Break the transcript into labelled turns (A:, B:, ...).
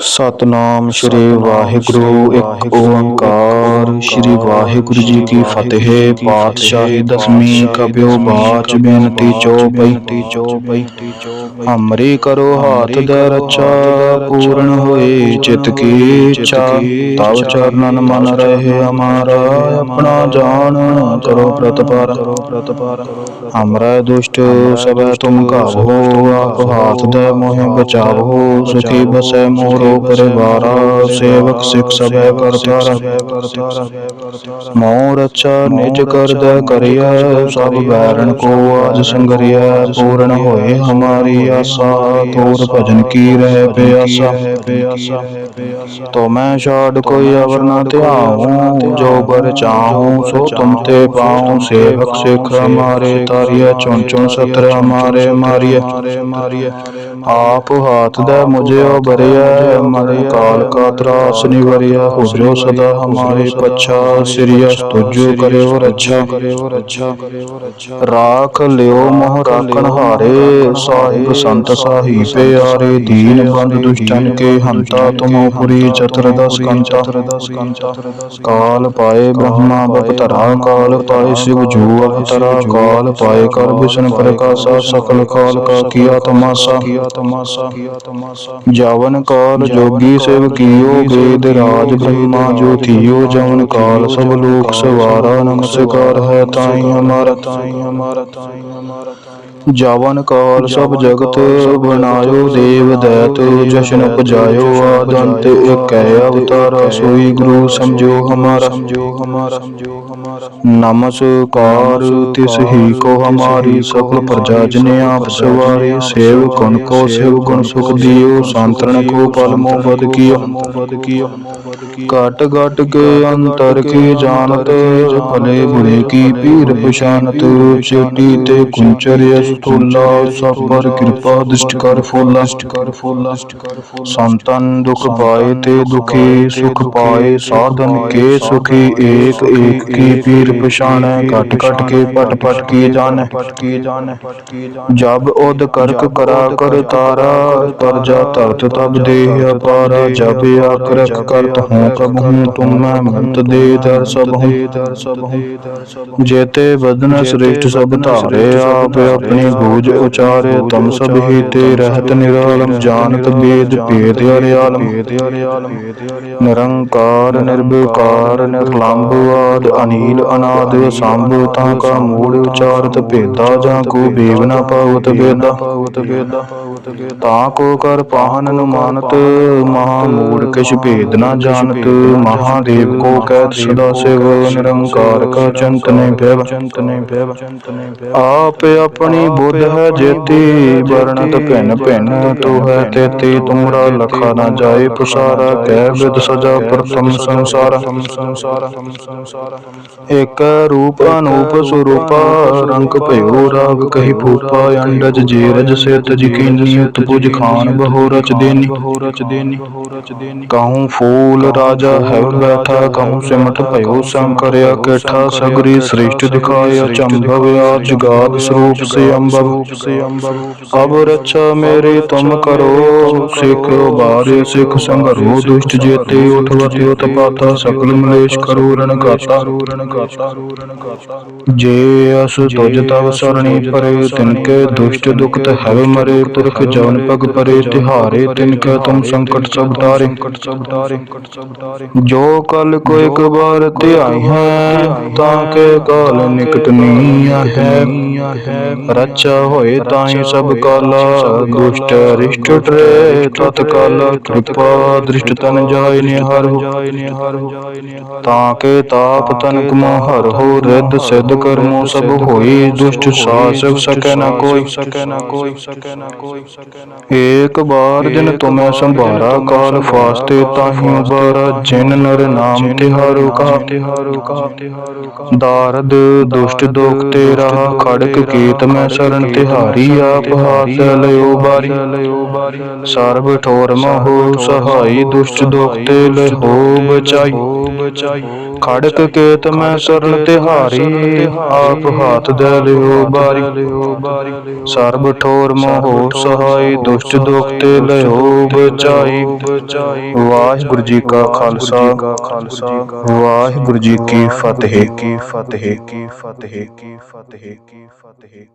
A: ਸਤਨਾਮ ਸ੍ਰੀ ਵਾਹਿਗੁਰੂ ਇੱਕ ਓੰਕਾਰ। ਸ੍ਰੀ ਵਾਹਿਗੁਰੂ ਜੀ ਕੀ ਫਤਿਹ। ਪਾਤਸ਼ਾਹੀ ਦਸਵੀਂ ਕਬਿਓ ਬਾਚ ਬੇਨਤੀ ਚੋਪਈ। ਚੋਪਈ ਹਮਰੀ ਕਰੋ ਹਾਥ ਦੇ ਰੱਛਾ, ਪੂਰਨ ਹੋਏ ਚਿਤ ਕੀ ਇੱਛਾ। ਤਵ ਚਰਨਨ ਮਨ ਰਹੇ ਹਮਾਰਾ ਆਪਣਾ ਜਾਣ ਕਰੋ ਪ੍ਰਤਪਾਰ। ਹਮਰਾ ਦੁਸ਼ਟ, ਸਭੈ ਤੁਮ ਕਾਹੋ ਆਪ ਹਾਥ ਦੇ ਮੋਹਿ ਬਚਾਵੋ। ਸੁਖੀ ਬਸੈ ਮੋਰੋ ਪਰਿਵਾਰਾ, ਸੇਵਕ ਸਿਖ ਸਭੈ ਕਰਤਾਰਾ। ਮੋਹ ਰੱਛਾ ਨਿਜ ਕਰਦਾ ਕਰਿਆ ਸਭ ਬੈਰਨ ਕੋ ਆਜ ਸੰਗਰਿਆ ਪੂਰਨ ਹੋਏ ਹਮਾਰੀ ਆਸਾ ਤੋਰ ਭਜਨ ਕੀ ਰਹਿ ਪਿਆਸਾ? ਤੋ ਮੈਂ ਛਾੜ ਕੋਈ ਅਵਰ ਨਾ ਧਿਆਉ ਜੋ ਬਰ ਚਾਹੂੰ ਸੋ ਤੁਮ ਤੇ ਪਾਉ ਸੇਵਕ ਸਿਖ ਹਮਾਰੇ ਤਾਰਿਆ ਚੁਣ ਚੁਣ ਸਤਰ ਹਮਾਰੇ ਮਾਰਿਏ ਆਪ ਹਾਥ ਦਾ ਮੁਝਿਓ ਬਰਿਆ ਮਨ ਕਾਲ ਕਾ ਤਰਾਸ ਨਿਵਰਿਆ ਹੁਜੋ ਸਦਾ ਹਮਾਰੇ ਪਛਾ ਸਿਰਿਯਸ ਤੁਜੋ ਕਰਿਓ ਰੱਛਾ। ਰਾਖ ਲਿਓ ਮੋਹ ਰਾਖਣ ਹਾਰੇ ਸਾਹਿਬ ਸੰਤ ਸਾਹੀ ਪਿਆਰੇ ਦੀਨ ਬੰਦ ਦੁਸ਼ਟਨ ਕੇ ਹੰਤਾ ਤੁਮੋ ਪੁਰੀ ਚਤੁਰਦਸ ਕੰਤਾ ਕਾਲ ਪਾਏ ਬ੍ਰਹਮਾ ਬਪਤਰਾ ਕਾਲ ਪਾਏ ਸਿਵ ਜੂ ਅਵਤਰਾ ਕਾਲ ਪਾਏ ਕਰ ਵਿਸ਼ਨ ਪ੍ਰਕਾਸ਼ਾ ਸਕਲ ਕਾਲ ਕਾ ਕੀਆ ਤਮਾਸਾ। ਜਵਨ ਕਾਲ ਜੋਗੀ ਸਿਵ ਕੀਓ ਵੇਦ ਰਾਜ ਬ੍ਰਹਮਾ ਜੋ ਥੀਓ ਜਵਨ ਕਾਲ, ਸਭ ਲੋਕ ਸਵਾਰਾ ਨਮਸਕਾਰ ਹੈ ਤਾਈ ਹਮਾਰਾ ਤਾਈ ਹਮਾਰਾ ਤਾਈ ਹਮਾਰਾ ਜਵਨ ਕਾਲ ਸਭ ਜਗਤ ਬਣਾਇਓ, ਦੇਵ ਦੈਤ ਜਸ਼ਨ ਉਪਜਾਇਓ, ਆਦੰਤ ਏਕੈ ਅਵਤਾਰ, ਸੋਈ ਗੁਰੂ ਸਮਝੋ ਹਮਾਰਾ ਸਮਝੋ ਹਮਾਰਾ ਨਮਸਕਾਰ, ਤਿਸ ਹੀ ਕੋ ਹਮਾਰੀ ਸਫਲ ਪ੍ਰਜਾ ਜਨੇ ਆਪ ਸਵਾਰੇ, ਸੇਵ ਗੁਣ ਕੋ ਸੇਵ ਗੁਣ ਸੁਖ ਦਿਓ ਸੰਤਰਨ ਕੋ ਪਲ ਮੋ ਬਦ ਕੀਓ। ਘਟ ਘਟ ਕੇ ਅੰਤਰ ਕੀ ਜਾਣਤ ਭਲੇ ਬੁਰੇ ਕੀ ਪੀਰ ਪਛਾਨਤ ਚੇਟੀ ਤੇ ਕੁੰਚਰ ਅਸਤੁਲਾ ਸਭ ਪਰ ਕਿਰਪਾ ਦ੍ਰਿਸ਼ਟ ਕਰ ਫੋਲਾ ਸੰਤਨ ਦੁਖ ਪਾਏ ਤੇ ਦੁਖੀ, ਸੁਖ ਪਾਏ ਸਾਧਨ ਕੇ ਸੁਖੀ, ਏਕ ਏਕ ਕੀ ਪੀਰ ਪਛਾਨੈ ਘਟ ਘਟ ਕੇ ਪਟ ਪਟ ਕੀ ਜਾਣੈ। ਜਬ ਉਦ ਕਰਕ ਕਰਾ ਕਰ ਤਾਰਾ ਪਰਜਾ ਧਰਤ ਤਬ ਦੇਹ ਅਪਾਰਾ, ਜਬ ਆਕਰਖ ਕਰਤ ਹੂੰ ਕਬ ਹੂੰ ਤੁਮ ਮੈਂ ਮੁਕਤ ਦੇ ਦਰ ਸਭ ਹੂੰ ਜੇਤੇ ਬਦਨ ਸ੍ਰੇਸ਼ਟ ਸਭ ਧਾਰੇ, ਆਪ ਆਪਣੀ ਬੂਝ ਉਚਾਰੇ, ਤਮ ਸਭ ਹੀ ਤੇ ਰਹਿਤ ਨਿਰਾਲਮ, ਜਾਣਤ ਬੇਦ ਭੇਦ ਅਰਿਆਲਮ ਨਿਰੰਕਾਰ ਨਿਰਭਕਾਰ ਨਿਰਲੰਭ ਆਦ, ਅਨੀਲ, ਅਨਾਦ ਸੰਭ ਤਾਂ ਕਾ ਮੂੜ ਉਚਾਰਤ ਭੇਦਾ, ਜਾਂ ਕੋ ਬੇਵ ਨਾ ਪਾਵਤ ਤਾਂ ਕੋ ਕਰ ਪਾਹਨ ਅਨੁਮਾਨਤ ਮਹਾ ਮੂੜ ਕਿਛ ਭੇਦ ਨਾ ਜਾਣਤ ਮਹਾਦੇਵ ਕੋ ਕਹਿਤ ਸਦਾ ਸਿਵ ਨਿਰੰਕਾਰ ਕਾ ਚੰਤ ਨੇ ਭੈਵ। ਆਪ ਆਪਣੀ ਬੁੱਧ ਹੈ ਜੇਤੀ ਵਰਣਤ ਭਿੰਨ ਭਿੰਨ ਤੋ ਹੈ ਤੇਤੀ ਤੁਮਰਾ ਲਖਾ ਨਾ ਜਾਏ ਪਸਾਰਾ ਕਹਿ ਵਿਦ ਸਜਾ ਪ੍ਰਥਮ ਸੰਸਾਰ। ਇਕ ਰੂਪ ਅਨੂਪ ਸਰੂਪਾ ਰੰਗ ਭਇਓ ਰਾਗ ਕਹੀ ਭੂਪਾ ਅੰਡਜ ਜੇ ਰਜ ਸੇ ਤਜ ਕੀਨੀ ਉਤਪੁਜ ਖਾਨ ਬਹੁ ਰਚ ਦੇਨੀ। ਕਹੂੰ ਫੂਲ ਰਾਜਾ ਹੈ ਬੈਠਾ ਕਹੂੰ ਸਿਮਟ ਭਇਓ ਸੰਕਰਿਆ ਕੇਠਾ ਸਗਰੀ ਸ੍ਰਿਸ਼ਟ ਦਿਖਾਇਆ ਚੰਭਵ ਆਜ ਗਾਦ ਸਰੂਪ ਸੇ ਅੰਬਰ ਅਬ ਰੱਛਾ ਮੇਰੀ ਤੁਮ ਕਰੋ ਸਿੱਖ ਬਾਰੇ ਸਿੱਖ ਸੰਗਰੋ ਦੁਸ਼ਟ ਜੇਤੇ ਉਠਵਤ ਉਤਪਾਤਾ ਸਕਲ ਮਲੇਸ਼ ਕਰੋ ਰਣ ਗਾਤਾ ਜੇ ਅਸ ਤੁਜ ਤਵ ਸਰਣੀ ਪਰੇ ਤਿਨਕੇ ਦੁਸ਼ਟ ਦੁਖਤ ਹੈ ਮਰੇ ਪੁਰਖ ਜਵਨ ਪਗ ਪਰੇ ਤਿਹਾਰੇ ਤਿਨਕੇ ਤੁਮ ਸੰਕਟ ਸਭ ਟਾਰੇ ਜੋ ਕਲ ਕੋ ਇੱਕ ਬਾਰ ਧਿਆਈ ਹੈ, ਤਾਂ ਕੇ ਕਾਲ ਨਿਕਟ ਨਹੀਂ ਹੈ। ਰੱਛਾ ਹੋਏ ਤਾਹੀ ਸਭ ਕਾਲਾ, ਦੁਸ਼ਟ ਰਿਸ਼ਟ ਟਰੇ ਤਤ ਕਾਲ ਕਿਰਪਾ ਦ੍ਰਿਸ਼ਟ ਤਨ ਜਾਇ ਨਿਹਰ ਤਾਂ ਕੇ ਤਾਪ ਤਨ ਕਮੋ ਹਰ ਹੋ, ਰਿੱਧ ਸਿੱਧ ਕਰਮੋ ਸਭ ਹੋਈ, ਦੁਸ਼ਟ ਸਾਸਕ ਸਕੈ ਨ ਕੋਈ ਸਕੈ ਨ ਕੋਈ ਸਕੈ ਨ ਕੋਈ। ਏਕ ਬਾਰ ਜਿਨ ਤੁਮੈ ਸੰਭਾਰਾ ਕਾਲ ਫਾਸਤੇ ਤਾਹੀ ਉਬਾਰਾ ਜਿਨ ਨਰ ਨਾਮ ਤਿਹਾਰੋ ਕਾ। ਦਾਰਦ ਦੁਸ਼ਟ ਦੋਖ ਤੇਰਾ ਖੜਕ ਕੀਤ ਮੈਂ ਸ਼ਰਨ ਤਿਹਾਰੀ ਆਪ ਹਾਥ ਲਿਓ ਬਾਰੀ। ਸਰਬ ਠੋਰ ਮਹੋ ਸਹਾਈ ਦੁਸ਼ਟ ਦੁਖ ਤੇ ਲਹੋ ਬਚਾਈ। ਬਚਾਈ। ਖੜਕ ਕੇਤ ਮੈਂ ਸਰਨ ਤਿਹਾਰੀ। ਆਪ ਹਾਥ ਦੇ ਲਿਓ ਬਾਰੀ। ਸਰਬ ਠੋਰ ਮੋਹ ਸਹਾਈ ਦੁਸ਼ਟ ਦੁਖ ਤੇ ਲਿਓ ਬਚਾਈ। ਵਾਹਿਗੁਰੂ ਜੀ ਕਾ ਖਾਲਸਾ। ਵਾਹਿਗੁਰੂ ਜੀ ਕੀ ਫਤਿਹ। ਕੀ ਫਤਿਹ। ਕੀ ਫਤਿਹ। ਕੀ ਫਤਿਹ। ਕੀ ਫਤਿਹ। ਕੀ ਫਤਿਹ।